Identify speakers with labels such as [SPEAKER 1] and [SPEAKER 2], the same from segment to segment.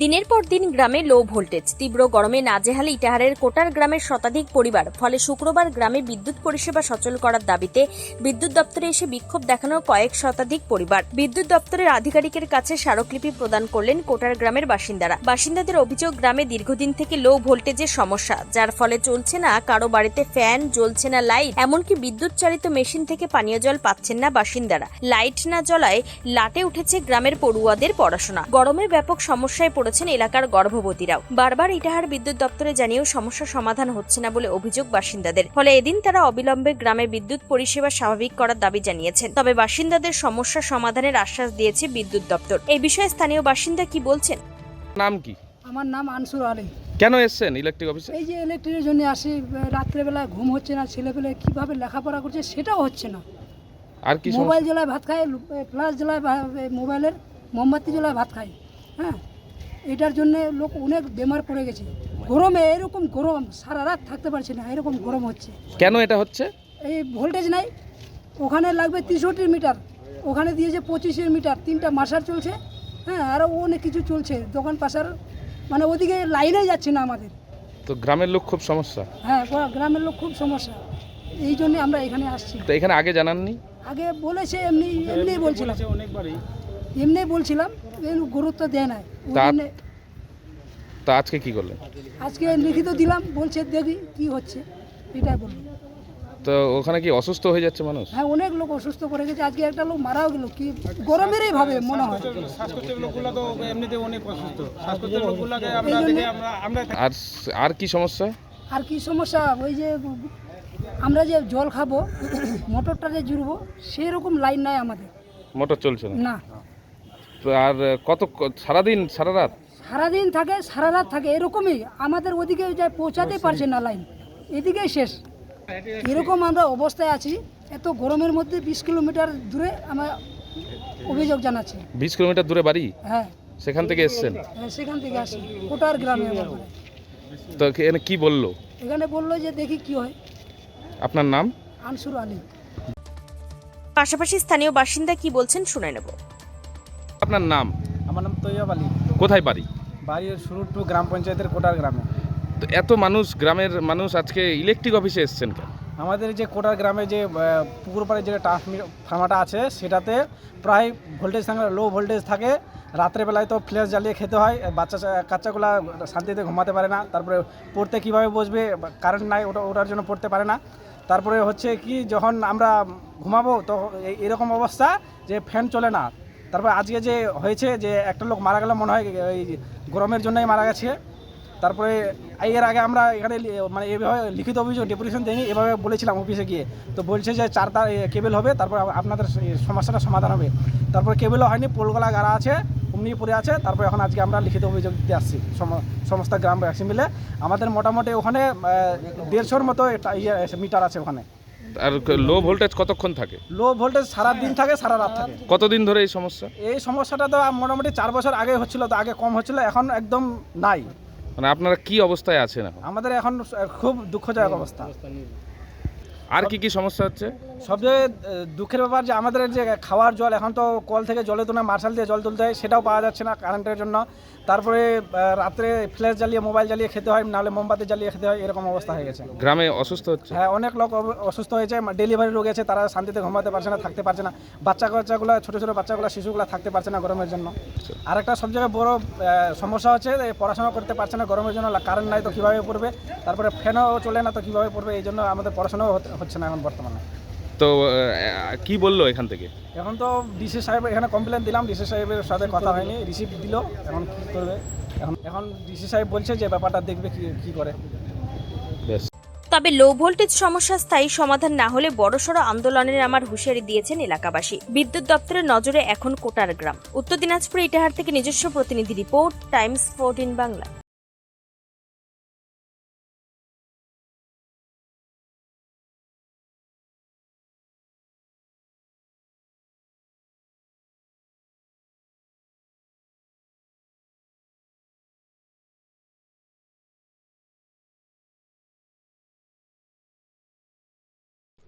[SPEAKER 1] দিনের পর দিন গ্রামে লো ভোল্টেজ তীব্র গরমে নাজেহাল ইটাহারের কোটার গ্রামের শতাধিক পরিবার, ফলে শুক্রবার গ্রামে বিদ্যুৎ পরিষেবা সচল করার দাবিতে বিদ্যুৎ দপ্তরে এসে বিক্ষোভ দেখানো কয়েক শতাধিক পরিবার। বিদ্যুৎ দপ্তরের আধিকারিকের কাছে স্মারকলিপি প্রদান করলেন কোটার গ্রামের বাসিন্দারা। বাসিন্দাদের অভিযোগ, গ্রামে দীর্ঘদিন থেকে লো ভোল্টেজের সমস্যা, যার ফলে চলছে না কারও বাড়িতে ফ্যান জ্বলছে না লাইট এমনকি বিদ্যুৎ চালিত মেশিন থেকে পানীয় জল পাচ্ছেন না বাসিন্দারা। লাইট না জ্বলায় লাটে উঠেছে গ্রামের পড়ুয়াদের পড়াশোনা। গরমে ব্যাপক সমস্যায় পড়েছেন এলাকার গর্ভবতীরাও। বারবার ইটাহার বিদ্যুৎ দপ্তরে জানিয়েও সমস্যা সমাধান হচ্ছে না বলে অভিযোগ বাসিন্দাদের। ফলে এদিন তারা অবিলম্বে গ্রামে বিদ্যুৎ পরিষেবা স্বাভাবিক করার দাবি জানিয়েছেন। তবে বাসিন্দাদের সমস্যা সমাধানের আশ্বাস দিয়েছে বিদ্যুৎ দপ্তর। এই বিষয়ে স্থানীয় বাসিন্দা কি বলছেন?
[SPEAKER 2] নাম কি?
[SPEAKER 3] আমার নাম আনসুর আলী।
[SPEAKER 2] কেন এসছেন ইলেকট্রিক অফিসে
[SPEAKER 3] এই যে ইলেকট্রিকের জন্য আসি রাত্রেবেলা ঘুম হচ্ছে না ছেলেপেলে কীভাবে লেখাপড়া করছে সেটাও হচ্ছে না।
[SPEAKER 2] আর কি
[SPEAKER 3] মোবাইল জ্বালায় ভাত খায় প্লাস জ্বালায় মোবাইলের মোমবাতি জ্বালায় ভাত খায় হ্যাঁ? এটার জন্য লোক অনেক বেমার পড়ে গেছে। গরমে এরকম গরম সারা রাত থাকতে পারছে না এরকম গরম হচ্ছে।
[SPEAKER 2] কেন এটা হচ্ছে?
[SPEAKER 3] এই ভোল্টেজ নাই ওখানে লাগবে তেষট্টি মিটার ওখানে দিয়েছে পঁচিশের মিটার তিনটা মাসার চলছে হ্যাঁ আরও অনেক কিছু চলছে দোকান পাশার মানে ওদিকে লাইনে যাচ্ছে না আমাদের।
[SPEAKER 2] তো গ্রামের লোক খুব সমস্যা?
[SPEAKER 3] হ্যাঁ গ্রামের লোক খুব সমস্যা এই জন্যে আমরা এখানে আসছি।
[SPEAKER 2] তো এখানে আগে জানাননি?
[SPEAKER 3] আগে বলেছে এমনি এমনি বলছিলাম। এমনি বলছিলাম গুরুত্ব দেয় না
[SPEAKER 2] তা- আজকে কি করলেন?
[SPEAKER 3] আজকে লিখিত দিলাম বলছে দেখি কি হচ্ছে এটাই বলল
[SPEAKER 2] তো ওখানে কি অসুস্থ হয়ে যাচ্ছে মানুষ?
[SPEAKER 3] হ্যাঁ অনেক লোক অসুস্থ করে গেছে আজকে একটা লোক মারাও গেল কি গরমেরই ভাবে মনে হয়।
[SPEAKER 4] লোকগুলো তো এমনিতে অনেক অসুস্থ। লোকগুলোকে আমরা
[SPEAKER 3] এই জন্যে-
[SPEAKER 4] দেখে আমরা আমরা
[SPEAKER 2] আর আর কি সমস্যা?
[SPEAKER 3] আর কি সমস্যা? ওই যে আমরা যে জল খাব মোটরটা যে জুড়বো সেই রকম লাইন নাই আমাদের।
[SPEAKER 2] মোটর চলছে না। আর কত সারাদিন সারা রাত?
[SPEAKER 3] সারাদিন থাকে সারা রাত থাকে এরকমই। আমাদের ওদিকে যায় পৌঁছাতেই পারছে না লাইন। এদিকেই শেষ। এরকম আমরা অবস্থায় আছি এত গরমের মধ্যে বিশ কিলোমিটার দূরে আমরা অভিযোগ জানাচ্ছি।
[SPEAKER 2] বিশ কিলোমিটার দূরে বাড়ি?
[SPEAKER 3] হ্যাঁ।
[SPEAKER 2] সেখান থেকে এসছেন?
[SPEAKER 3] হ্যাঁ, সেখান থেকে আসি কোটার গ্রামে
[SPEAKER 2] তো এখানে কি বলল?
[SPEAKER 3] এখানে বলল যে দেখি কি হয়।
[SPEAKER 2] আপনার নাম?
[SPEAKER 3] আনসুর আলী।
[SPEAKER 1] পাশাপাশি স্থানীয় বাসিন্দা কি বলছেন শুনে নেব।
[SPEAKER 2] আপনার নাম?
[SPEAKER 4] আমার নাম তৈয়ব আলী।
[SPEAKER 2] কোথায় বাড়ি?
[SPEAKER 4] বাড়ির শুরু টু গ্রাম পঞ্চায়েতের কোটার গ্রামে।
[SPEAKER 2] তো এত মানুষ গ্রামের মানুষ আজকে ইলেকট্রিক অফিসে এসছেন কেন?
[SPEAKER 4] আমাদের যে কোটার গ্রামে যে পুকুর পাড়ে যে ফার্মাটা আছে সেটাতে প্রায় ভোল্টেজ থাকে লো ভোল্টেজ থাকে। রাত্রেবেলায় তো ফ্ল্যাশ জ্বালিয়ে খেতে হয় বাচ্চা কাচ্চাগুলা শান্তিতে ঘুমাতে পারে না। তারপরে পড়তে কীভাবে বসবে কারেন্ট নাই ওটা ওটার জন্য পড়তে পারে না। তারপরে হচ্ছে কি যখন আমরা ঘুমাবো তো এরকম অবস্থা যে ফ্যান চলে না। তারপরে আজকে যে হয়েছে যে একটা লোক মারা গেল মনে হয়, এই গরমের জন্যই মারা গেছে। তারপরে এর আগে আমরা এখানে মানে এভাবে লিখিত অভিযোগ ডেপুটেশন দিইনি, এভাবে বলেছিলাম অফিসে গিয়ে। তো বলছে যে চার তার কেবল হবে, তারপর আপনাদের সমস্যাটা সমাধান হবে। তারপর কেবলও হয়নি, পোলগলা গাড়া আছে অমনি পড়ে আছে, তারপর এখন আজকে আমরা লিখিত অভিযোগ দিতে আসছি। সম- সমস্ত গ্রামবাসী মিলে। আমাদের মোটামুটি ওখানে দেড়শোর মতো ইয়ে মিটার আছে ওখানে।
[SPEAKER 2] আর লো ভোল্টেজ কতক্ষণ থাকে?
[SPEAKER 4] লো ভোল্টেজ সারা দিন থাকে সারা রাত থাকে।
[SPEAKER 2] কতদিন ধরে এই সমস্যা?
[SPEAKER 4] এই সমস্যাটা তো মোটামুটি চার বছর আগে হচ্ছিল তো আগে কম হচ্ছিল এখন একদম নাই।
[SPEAKER 2] মানে আপনারা কি অবস্থায় আছেন
[SPEAKER 4] আমাদের এখন খুব দুঃখজনক অবস্থা।
[SPEAKER 2] আর কি কি সমস্যা হচ্ছে?
[SPEAKER 4] সবচেয়ে দুঃখের ব্যাপার যে আমাদের যে খাওয়ার জল এখন তো কল থেকে জলে তোলা মার্শাল দিয়ে জল তুলতে হয় সেটাও পাওয়া যাচ্ছে না কারেন্টের জন্য। তারপরে রাত্রে ফ্ল্যাশ জ্বালিয়ে মোবাইল জ্বালিয়ে খেতে হয় নাহলে মোমবাতি জ্বালিয়ে খেতে হয় এরকম অবস্থা হয়ে গেছে।
[SPEAKER 2] গ্রামে অসুস্থ হচ্ছে?
[SPEAKER 4] হ্যাঁ অনেক লোক অসুস্থ হয়েছে ডেলিভারি রোগ আছে তারা শান্তিতে ঘুমাতে পারছে না থাকতে পারছে না। বাচ্চা কাচ্চাগুলো ছোটো ছোটো বাচ্চাগুলো শিশুগুলো থাকতে পারছে না গরমের জন্য। আর একটা সব জায়গায় বড় সমস্যা হচ্ছে যে পড়াশোনা করতে পারছে না গরমের জন্য কারেন্ট নাই তো কীভাবে পড়বে? তারপরে ফ্যানও চলে না তো কীভাবে পড়বে? এই জন্য আমাদের পড়াশোনাও হতে- হচ্ছে না এখন বর্তমানে।
[SPEAKER 2] তো কি বলল এখান থেকে?
[SPEAKER 4] এখন তো ডিসি সাহেব এখানে কমপ্লেন দিলাম ডিসি সাহেবের সাথে কথা হয়নি রিসিভ দিল এখন কী করবে? এখন এখন ডিসি সাহেব বলছে যে ব্যাপারটা দেখবে কি কী করে।
[SPEAKER 1] তবে লো ভোল্টেজ সমস্যা স্থায়ী সমাধান না হলে বড়সড় আন্দোলনের আমার হুঁশিয়ারি দিয়েছেন এলাকাবাসী। বিদ্যুৎ দপ্তরের নজরে এখন কোটার গ্রাম। উত্তর দিনাজপুর ইটাহার থেকে নিজস্ব প্রতিনিধি রিপোর্ট টাইমস ফোরটিন বাংলা।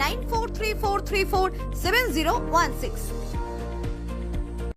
[SPEAKER 5] 9434347016.